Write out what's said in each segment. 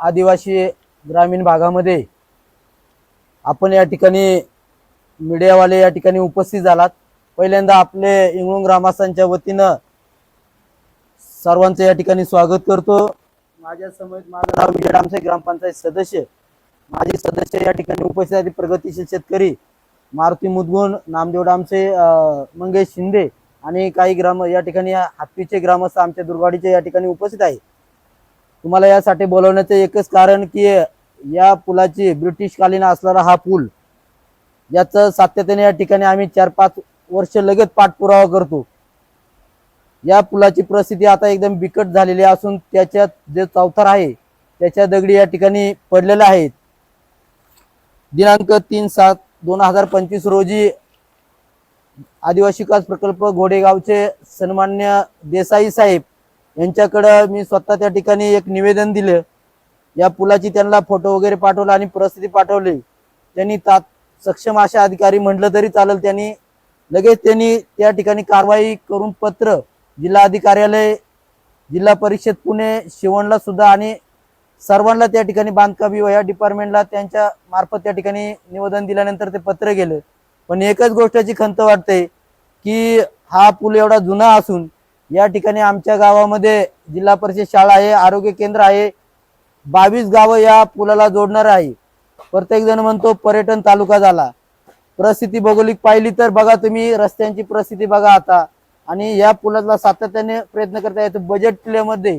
आदिवासी ग्रामीण भागामध्ये आपण या ठिकाणी मीडियावाले या ठिकाणी उपस्थित झालात. पहिल्यांदा आपले इंगळून ग्रामस्थांच्या वतीनं सर्वांचं या ठिकाणी स्वागत करतो. माझ्यासमोर माझं नाव विजय डामसे ग्रामपंचायत सदस्य. माझे सदस्य या ठिकाणी उपस्थित आहेत प्रगतीशील शेतकरी मारुती मुदगुण नामदेव डामसे मंगेश शिंदे आणि काही ग्राम या ठिकाणी हत्तीचे ग्रामस्थ आमच्या दुर्गाडीचे या ठिकाणी उपस्थित आहे तुम्हाला यासाठी बोलवण्याचं एकच कारण की या पुलाची ब्रिटिशकालीन असणारा हा पूल याचं सातत्याने या ठिकाणी आम्ही चार पाच वर्ष लगेच पाठपुरावा करतो. या पुलाची परिस्थिती आता एकदम बिकट झालेली असून त्याच्यात जे चौथार आहे त्याच्या दगडी या ठिकाणी पडलेल्या आहेत. दिनांक तीन सात दोन हजार पंचवीस रोजी आदिवासी विकास प्रकल्प घोडेगावचे सन्मान्य देसाई साहेब यांच्याकडं मी स्वतः त्या ठिकाणी एक निवेदन दिलं. या पुलाची त्यांना फोटो वगैरे पाठवला आणि परिस्थिती पाठवली. त्यांनी तात सक्षम अशा अधिकारी म्हटलं तरी चालेल. त्यांनी लगेच त्यांनी त्या ठिकाणी कारवाई करून पत्र जिल्हा अधिकार्यालय जिल्हा परिषद पुणे शिवणला सुद्धा आणि सर्वांना त्या ठिकाणी बांधकाम विभाग या डिपार्टमेंटला त्यांच्या मार्फत त्या ठिकाणी निवेदन दिल्यानंतर ते पत्र गेलं. पण एकच गोष्टाची खंत वाटते की हा पूल एवढा जुना असून या ठिकाणी आमच्या गावामध्ये जिल्हा परिषद शाळा आहे आरोग्य केंद्र आहे. बावीस गावं या पुलाला जोडणार आहे. प्रत्येक जण म्हणतो पर्यटन तालुका झाला. परिस्थिती भौगोलिक पाहिली तर बघा तुम्ही रस्त्यांची परिस्थिती बघा आता. आणि या पुलाला सातत्याने प्रयत्न करता येतो. बजेट प्लेमध्ये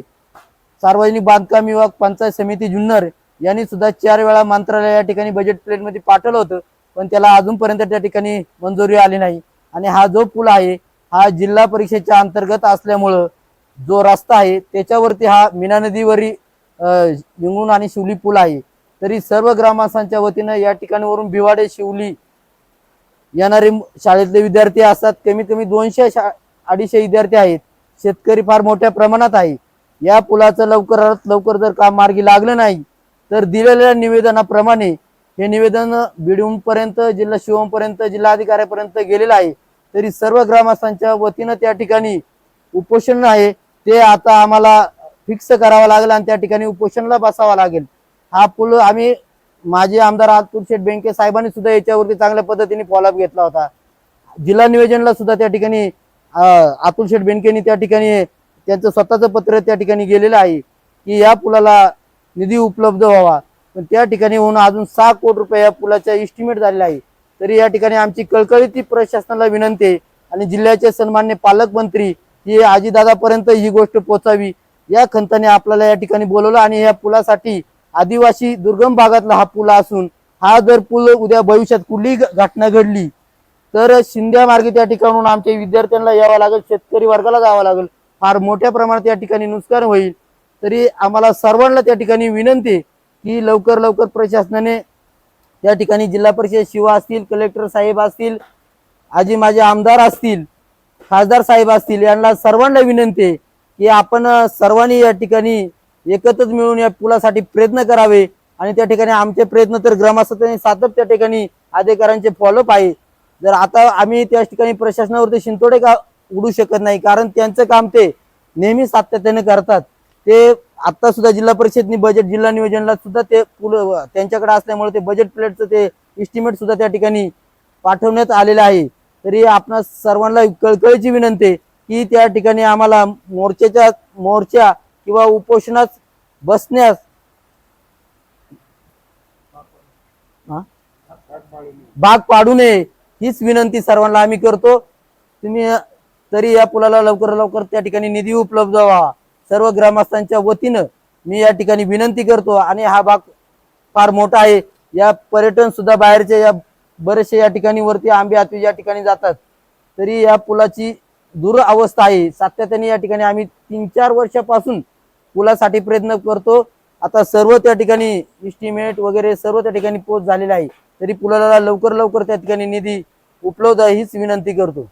सार्वजनिक बांधकाम विभाग पंचायत समिती जुन्नर यांनी सुद्धा चार वेळा मंत्रालय या ठिकाणी बजेट प्लेनमध्ये पाठवलं होतं. पण त्याला अजूनपर्यंत त्या ठिकाणी मंजुरी आली नाही. आणि हा जो पूल आहे हा जिल्हा परिषदेच्या अंतर्गत असल्यामुळं जो रस्ता आहे त्याच्यावरती हा मीना नदीवरील निंगून आणि शिवली पूल आहे. तरी सर्व ग्रामस्थांच्या वतीनं या ठिकाणी वरून भिवाडे शिवली येणारे शाळेतले विद्यार्थी असतात. कमीत कमी दोनशे शा अडीचशे विद्यार्थी आहेत. शेतकरी फार मोठ्या प्रमाणात आहे. या पुलाचं लवकरात लवकर जर काम मार्गी लागलं नाही तर दिलेल्या निवेदनाप्रमाणे हे निवेदन बिडून पर्यंत जिल्हा शिवम पर्यंत जिल्हाधिकाऱ्यापर्यंत गेलेलं आहे. तरी सर्व ग्रामस्थांच्या वतीनं त्या ठिकाणी उपोषण आहे. ते आता आम्हाला फिक्स करावं लागेल आणि त्या ठिकाणी उपोषणला बसावा लागेल. हा पूल आम्ही माजी आमदार अतुल शेठ बेंके साहेबांनी सुद्धा याच्यावरती चांगल्या पद्धतीने फॉलोअप घेतला होता. जिल्हा नियोजनला सुद्धा त्या ठिकाणी अतुल शेठ बेनकेनी त्या ठिकाणी त्यांचं स्वतःचं पत्र त्या ठिकाणी गेलेलं आहे की या पुलाला निधी उपलब्ध व्हावा. पण त्या ठिकाणी होऊन अजून सहा कोटी रुपये या पुलाचा इस्टिमेट झालेला आहे. तरी या ठिकाणी आमची कळकळीती प्रशासनाला विनंती आहे आणि जिल्ह्याचे सन्मान्य पालकमंत्री ही आजीदादापर्यंत ही गोष्ट पोचावी या खंताने आपल्याला या ठिकाणी बोलवलं आणि या पुलासाठी आदिवासी दुर्गम भागातला हा पूल असून हा जर पूल उद्या भविष्यात कुठलीही घ- घटना घडली तर शिंद्या मार्गे त्या ठिकाणून आमच्या विद्यार्थ्यांना यावं लागेल शेतकरी वर्गाला जावं लागेल. फार मोठ्या प्रमाणात या ठिकाणी नुकसान होईल. तरी आम्हाला सर्वांना त्या ठिकाणी विनंती की लवकर लवकर प्रशासनाने त्या ठिकाणी जिल्हा परिषद शिवा असतील कलेक्टर साहेब असतील आजी माझे आमदार असतील खासदार साहेब असतील यांना सर्वांना विनंती आहे की आपण सर्वांनी या ठिकाणी एकत्रच मिळून या पुलासाठी प्रयत्न करावे आणि त्या ठिकाणी आमचे प्रयत्न तर ग्रामस्थांनी सातत्य त्या ठिकाणी अधिकाऱ्यांचे फॉलोअप आहे. जर आता आम्ही त्या ठिकाणी प्रशासनावरती शिंतोडे का उडू शकत नाही? कारण त्यांचं काम ते नेहमी सातत्याने करतात. ते आता सुद्धा जिल्हा परिषदनी बजेट जिल्हा नियोजनला सुद्धा ते पुल त्यांच्याकडे असल्यामुळे ते बजेट प्लेटचं ते इस्टिमेट सुद्धा त्या ठिकाणी पाठवण्यात आलेलं आहे. तरी आपण सर्वांना कळकळीची विनंती की त्या ठिकाणी आम्हाला मोर्चाच्या मोर्चा किंवा उपोषणात बसण्यास हा? भाग पाडू नये हीच विनंती सर्वांना आम्ही करतो. तुम्ही तरी या पुलाला लवकर लवकर त्या ठिकाणी निधी उपलब्ध व्हावा. सर्व ग्रामस्थांच्या वतीनं मी या ठिकाणी विनंती करतो आणि हा भाग फार मोठा आहे. या पर्यटन सुद्धा बाहेरचे या बरेचसे या ठिकाणी वरती आंबे हाती या ठिकाणी जातात. तरी या पुलाची दुरअवस्था आहे. सातत्याने या ठिकाणी आम्ही तीन चार वर्षापासून पुलासाठी प्रयत्न करतो. आता सर्व त्या ठिकाणी इस्टिमेट वगैरे सर्व त्या ठिकाणी पोच झालेला आहे. तरी पुलाला लवकर लवकर त्या ठिकाणी निधी उपलब्ध आहे हीच विनंती करतो.